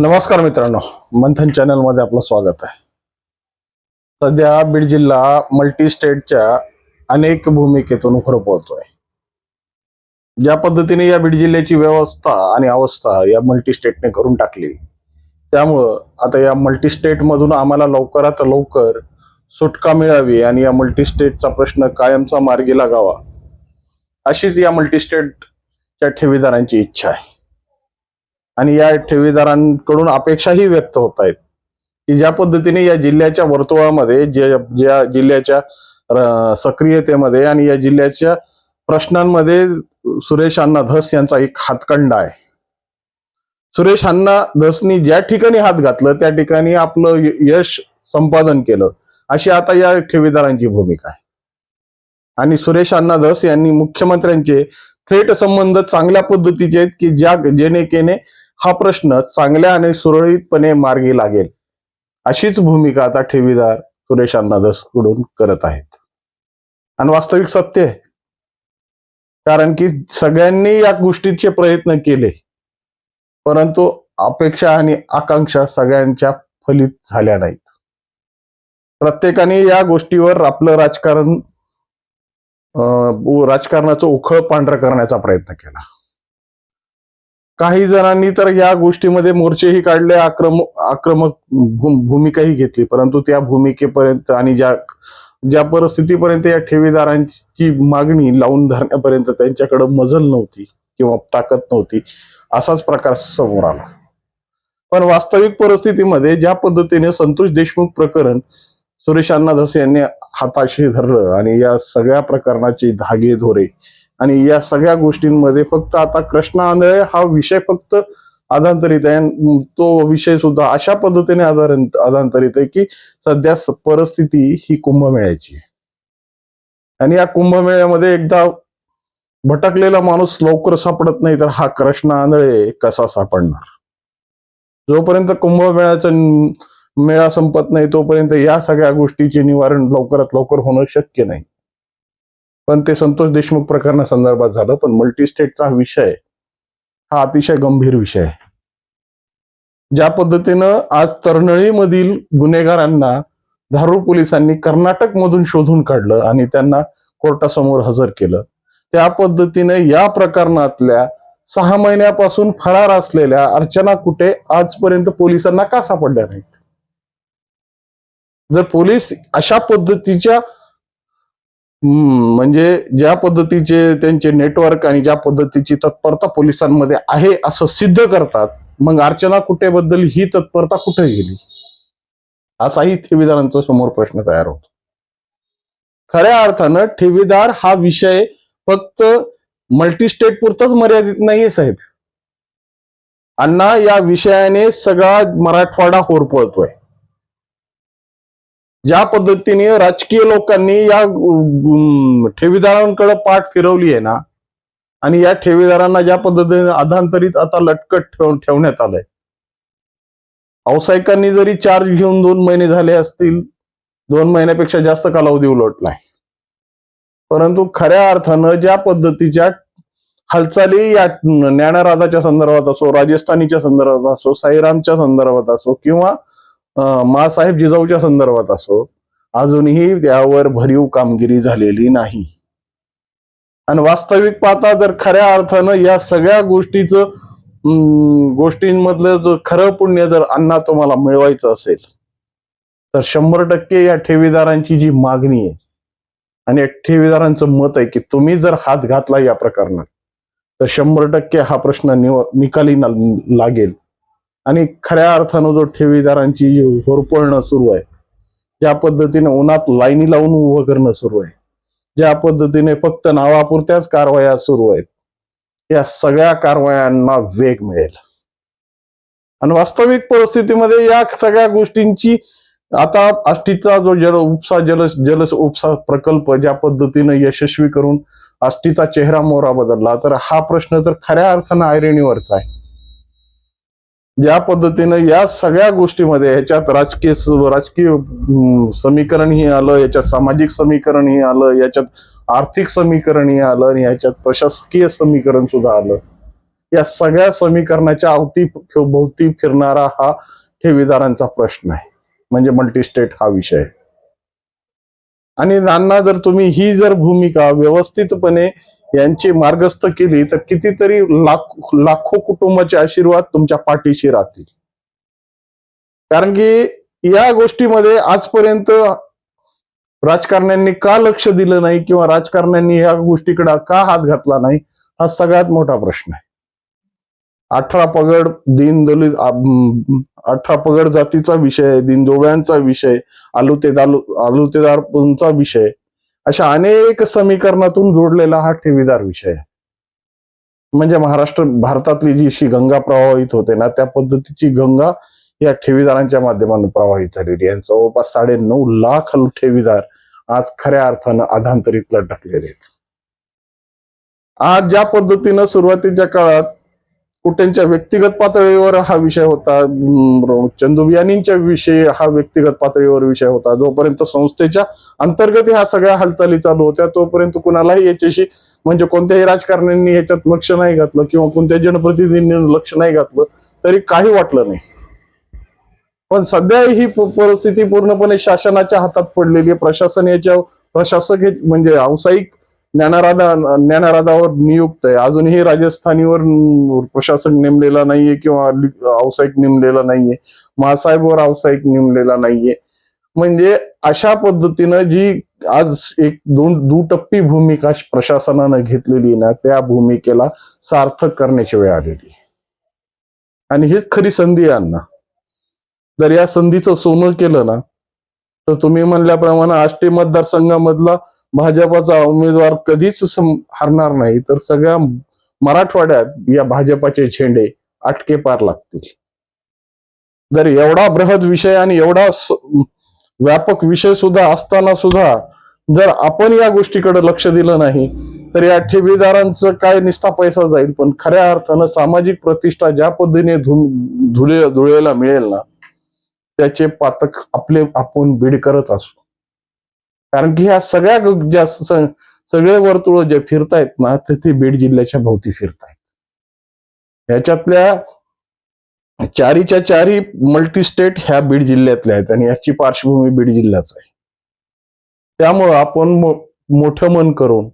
नमस्कार मित्रांनो मंथन चॅनलमध्ये आपलं स्वागत आहे. सध्या बीड जिल्हा मल्टी स्टेटच्या अनेक भूमिकेतून होतोय ज्या पद्धतीने या बीड जिल्ह्याची व्यवस्था आणि अवस्था या मल्टी स्टेटने करून टाकली त्यामुळं आता या मल्टी स्टेट मधून आम्हाला लवकरात लवकर सुटका मिळावी आणि या मल्टी स्टेटचा प्रश्न कायमचा मार्गी लागावा अशीच या मल्टी स्टेटच्या ठेवीदारांची इच्छा आहे. आणि या ठेवीदारांकडून अपेक्षाही व्यक्त होत आहेत. की ज्या पद्धतीने या जिल्ह्याच्या वर्तुळामध्ये जे ज्या जिल्ह्याच्या सक्रियतेमध्ये आणि या जिल्ह्याच्या प्रश्नांमध्ये सुरेश अण्णा धस यांचा एक हातखंडा आहे. सुरेश अण्णा धसनी ज्या ठिकाणी हात घातलं त्या ठिकाणी आपलं यश संपादन केलं अशी आता या ठेवीदारांची भूमिका आहे. आणि सुरेश अण्णा धस यांनी मुख्यमंत्र्यांचे थेट संबंध चांगल्या पद्धतीचे आहेत की ज्या जेणेकेने हा प्रश्न चांगल्या आणि सुरळीतपणे मार्गी लागेल. अशीच भूमिका आता ठेवीदार सुरेश अण्णादसकडून करत आहेत. आणि वास्तविक सत्य आहे. कारण की सगळ्यांनी या गोष्टीचे प्रयत्न केले. परंतु अपेक्षा आणि आकांक्षा सगळ्यांच्या फलित झाल्या नाहीत. प्रत्येकाने या गोष्टीवर आपलं राजकारण राजकारणाचं उखळ पांढरं करण्याचा प्रयत्न केला. काही जणांनी तर या गोष्टीमध्ये मोर्चेही काढले आक्रमक आक्रमक भूमिकाही घेतली. परंतु त्या भूमिकेपर्यंत आणि ज्या ज्या परिस्थितीपर्यंत या ठेवीदारांची मागणी लावून धरण्यापर्यंत त्यांच्याकडे मजल नव्हती किंवा ताकद नव्हती असाच प्रकार समोर आला. पण वास्तविक परिस्थितीमध्ये ज्या पद्धतीने संतोष देशमुख प्रकरण सुरेश अण्णा धसे यांनी हाताशी धरलं आणि या सगळ्या प्रकरणाची धागे धोरे. आणि या सगळ्या गोष्टींमध्ये फक्त आता कृष्णा आंधळे हा विषय फक्त आधांतरित आहे. तो विषय सुद्धा अशा पद्धतीने आधार आधांतरित आहे की सध्या परिस्थिती ही कुंभमेळ्याची आणि या कुंभमेळ्यामध्ये एकदा भटकलेला माणूस लवकर सापडत नाही तर हा कृष्ण आंधळे कसा सापडणार? जोपर्यंत कुंभमेळ्याचं मेळा संपत नाही तोपर्यंत या सगळ्या गोष्टीचे निवारण लवकरात लवकर होणं शक्य नाही. पण ते संतोष देशमुख प्रकरणा संदर्भात झालं पण मल्टीस्टेटचा विषय हा अतिशय गंभीर विषय आहे. ज्या पद्धतीनं आज तरणळीमधील गुन्हेगारांना धारूर पोलिसांनी कर्नाटक मधून शोधून काढलं आणि त्यांना कोर्टासमोर हजर केलं त्या पद्धतीने या प्रकरणातल्या सहा महिन्यापासून फरार असलेल्या अर्चना कुठे आजपर्यंत पोलिसांना का सापडल्या नाहीत? जर पोलीस अशा पद्धतीच्या म्हणजे ज्या पद्धतीचे त्यांचे नेटवर्क आणि ज्या पद्धतीची तत्परता पोलिसांमध्ये आहे असं सिद्ध करतात मग अर्चना कुठेबद्दल ही तत्परता कुठे गेली? असाही ठेवीदारांचा समोर प्रश्न तयार होतो. खऱ्या अर्थानं ठेवीदार हा विषय फक्त मल्टीस्टेट पुरताच मर्यादित नाहीये साहेब. अण्णा या विषयाने सगळा मराठवाडा होरपळतोय. ज्या पद्धतीने राजकीय लोकांनी या ठेवीदारांकडे पाठ फिरवली आहे ना आणि या ठेवीदारांना ज्या पद्धतीने अधांतरित आता लटकट ठेव ठेवण्यात आलंय. व्यावसायिकांनी जरी चार्ज घेऊन दोन महिने झाले असतील दोन महिन्यापेक्षा जास्त कालावधी उलटलाय. परंतु खऱ्या अर्थानं ज्या पद्धतीच्या हालचाली या ज्ञानराधाच्या संदर्भात असो राजस्थानीच्या संदर्भात असो साईरामच्या संदर्भात असो किंवा मासाहेब जिजाऊच्या संदर्भात असो अजूनही त्यावर भरीव कामगिरी झालेली नाही. आणि वास्तविक पाहता जर खऱ्या अर्थानं या सगळ्या गोष्टीचं गोष्टींमधलं जर खरं पुण्य जर अण्णा तुम्हाला मिळवायचं असेल तर शंभर टक्के या ठेवीदारांची जी मागणी आहे आणि या ठेवीदारांचं मत आहे की तुम्ही जर हात घातला या प्रकरणात तर शंभर टक्के हा प्रश्न निव निकाली लागेल. आणि खऱ्या अर्थानं जो ठेवीदारांची होरपळणं सुरू आहे ज्या पद्धतीने उन्हात लाईनी लावून उभं करणं सुरू आहे ज्या पद्धतीने फक्त नावापुरत्याच कारवाया सुरू आहेत या सगळ्या कारवायांना वेग मिळेल. आणि वास्तविक परिस्थितीमध्ये या सगळ्या गोष्टींची आता आष्टीचा जो जल उपसा जल जल उपसा प्रकल्प ज्या पद्धतीने यशस्वी करून आष्टीचा चेहरा मोहरा बदलला तर हा प्रश्न तर खऱ्या अर्थानं ऐरणीवरचा आहे. ज्या पद्धतीनं या सगळ्या गोष्टीमध्ये ह्याच्यात राजकीय राजकीय समीकरण समीकरणही आलं याच्यात सामाजिक समीकरणही आलं याच्यात आर्थिक समीकरणही आलं आणि याच्यात प्रशासकीय समीकरण सुद्धा आलं. या सगळ्या समीकरणाच्या अवती भोवती फिरणारा हा ठेवीदारांचा प्रश्न आहे. म्हणजे मल्टीस्टेट हा विषय आहे. आणि नाना जर तुम्ही ही जर भूमिका व्यवस्थितपणे यांची मार्गस्थ केली तर कितीतरी लाख लाखो कुटुंबाचे आशीर्वाद तुमच्या पाठीशी राहतील. कारण की या गोष्टीमध्ये आजपर्यंत राजकारण्यांनी का लक्ष दिलं नाही किंवा राजकारण्यांनी या गोष्टीकडे का हात घातला नाही हा सगळ्यात मोठा प्रश्न आहे. अठरा पगड दीन दलित अठरा पगड जातीचा विषय आहे दिनदोबळ्यांचा विषय आलुतेदार आलुतेदारचा विषय. अशा अनेक समीकरणातून जोडलेला हा ठेवीदार विषय आहे. म्हणजे महाराष्ट्र भारतातली जी अशी गंगा प्रवाहित होते ना त्या पद्धतीची गंगा या ठेवीदारांच्या माध्यमातून प्रवाहित झालेली आहे. जवळपास साडे नऊ लाख ठेवीदार आज खऱ्या अर्थानं अधांतरीत लटकलेले आहेत. आज ज्या पद्धतीनं सुरुवातीच्या काळात कुठ्यांच्या व्यक्तिगत पातळीवर हा विषय होता चंदू बियाणींच्या विषयी हा व्यक्तिगत पातळीवर विषय होता. जोपर्यंत संस्थेच्या अंतर्गत ह्या सगळ्या हालचाली चालू होत्या तोपर्यंत कुणालाही याच्याशी म्हणजे कोणत्याही राजकारण्यांनी याच्यात लक्ष नाही घातलं किंवा कोणत्या जनप्रतिनिधींनी लक्ष नाही घातलं तरी काही वाटलं नाही. पण सध्या ही परिस्थिती पूर्णपणे शासनाच्या हातात पडलेली आहे. प्रशासन याच्या प्रशासक म्हणजे व्यावसायिक ज्ञानाराधा ज्ञानाराधावर नियुक्त आहे. अजूनही राजस्थानीवर प्रशासक नेमलेला नाहीये किंवा व्यावसायिक नेमलेला नाहीये. महासाहेबवर व्यावसायिक नेमलेला नाहीये. म्हणजे अशा पद्धतीनं जी आज एक दोन दुटप्पी भूमिका प्रशासनानं घेतलेली ना त्या भूमिकेला सार्थक करण्याची वेळ आलेली. आणि हीच खरी संधी आहे अण्णा. जर या संधीचं सोनं केलं ना तर तुम्ही म्हणल्याप्रमाणे आष्टी मतदारसंघामधला भाजपाचा उमेदवार कधीच हरणार नाही. तर सगळ्या मराठवाड्यात या भाजपाचे झेंडे अटके पार लागतील. जर एवढा बृहद विषय आणि एवढा व्यापक विषय सुद्धा असताना सुद्धा जर आपण या गोष्टीकडे लक्ष दिलं नाही तर या ठेवीदारांचं काय निस्ता पैसा जाईल? पण खऱ्या अर्थानं सामाजिक प्रतिष्ठा ज्या पद्धतीने धु- धुले धुळेला मिळेल ना त्याचे पातक आपले आपण बीड करत असू. कारण की ह्या सगळ्या ज्या सगळे वर्तुळ जे फिरतायत ना ते ते बीड जिल्ह्याच्या भोवती फिरतायत. ह्याच्यातल्या चारीच्या चारी मल्टी स्टेट ह्या बीड जिल्ह्यातल्या आहेत आणि याची पार्श्वभूमी बीड जिल्ह्याच आहे. त्यामुळं आपण मो- मोठं मन करून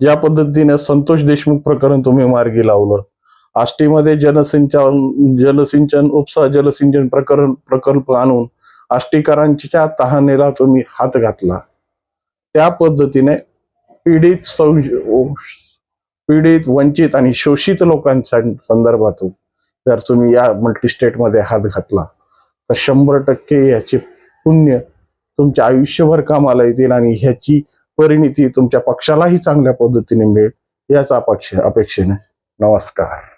ज्या पद्धतीने संतोष देशमुख प्रकरण तुम्ही मार्गी लावलं आष्टीमध्ये जलसिंचन जलसिंचन उपसा जलसिंचन प्रकरण प्रकल्प आणून आष्टीकरांच्या तहानेला तुम्ही हात घातला. त्या पद्धतीने पीडित सौ- पीडित वंचित आणि शोषित लोकांच्या संदर्भातून जर तुम्ही या मल्टी स्टेटमध्ये हात घातला तर शंभर टक्के याचे पुण्य तुमच्या आयुष्यभर कामाला येतील आणि ह्याची परिणिती तुमच्या पक्षालाही चांगल्या पद्धतीने मिळेल. याच अपेक्षे अपेक्षेने नमस्कार.